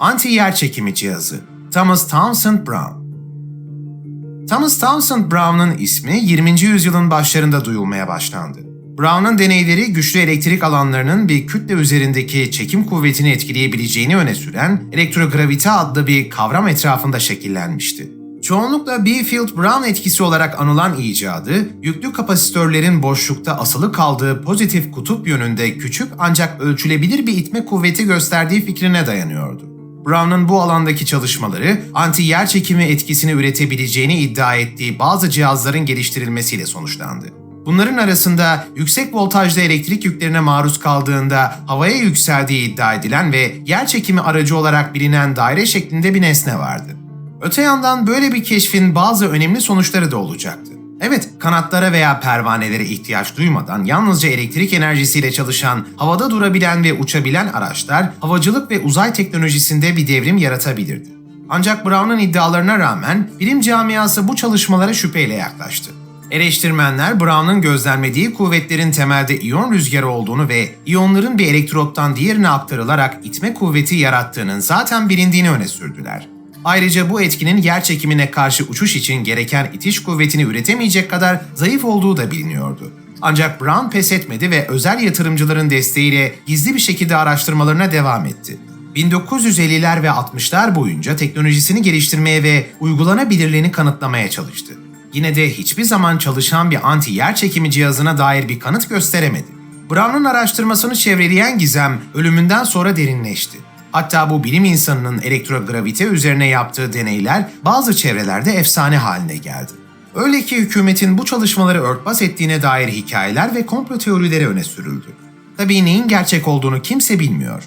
anti yer çekimi cihazı Thomas Townsend Brown. Thomas Townsend Brown'un ismi 20. yüzyılın başlarında duyulmaya başlandı. Brown'un deneyleri güçlü elektrik alanlarının bir kütle üzerindeki çekim kuvvetini etkileyebileceğini öne süren elektrogravite adlı bir kavram etrafında şekillenmişti. Çoğunlukla Beefield-Brown etkisi olarak anılan icadı, yüklü kapasitörlerin boşlukta asılı kaldığı pozitif kutup yönünde küçük ancak ölçülebilir bir itme kuvveti gösterdiği fikrine dayanıyordu. Brown'un bu alandaki çalışmaları anti yer çekimi etkisini üretebileceğini iddia ettiği bazı cihazların geliştirilmesiyle sonuçlandı. Bunların arasında yüksek voltajlı elektrik yüklerine maruz kaldığında havaya yükseldiği iddia edilen ve yer çekimi aracı olarak bilinen daire şeklinde bir nesne vardı. Öte yandan böyle bir keşfin bazı önemli sonuçları da olacaktı. Evet, kanatlara veya pervanelere ihtiyaç duymadan yalnızca elektrik enerjisiyle çalışan, havada durabilen ve uçabilen araçlar havacılık ve uzay teknolojisinde bir devrim yaratabilirdi. Ancak Brown'un iddialarına rağmen bilim camiası bu çalışmalara şüpheyle yaklaştı. Eleştirmenler Brown'un gözlemlediği kuvvetlerin temelde iyon rüzgarı olduğunu ve iyonların bir elektrottan diğerine aktarılarak itme kuvveti yarattığının zaten bilindiğini öne sürdüler. Ayrıca bu etkinin yer çekimine karşı uçuş için gereken itiş kuvvetini üretemeyecek kadar zayıf olduğu da biliniyordu. Ancak Brown pes etmedi ve özel yatırımcıların desteğiyle gizli bir şekilde araştırmalarına devam etti. 1950'ler ve 60'lar boyunca teknolojisini geliştirmeye ve uygulanabilirliğini kanıtlamaya çalıştı. Yine de hiçbir zaman çalışan bir anti yer çekimi cihazına dair bir kanıt gösteremedi. Brown'un araştırmasını çevreleyen gizem ölümünden sonra derinleşti. Hatta bu bilim insanının elektrogravite üzerine yaptığı deneyler bazı çevrelerde efsane haline geldi. Öyle ki hükümetin bu çalışmaları örtbas ettiğine dair hikayeler ve komplo teorileri öne sürüldü. Tabii neyin gerçek olduğunu kimse bilmiyor.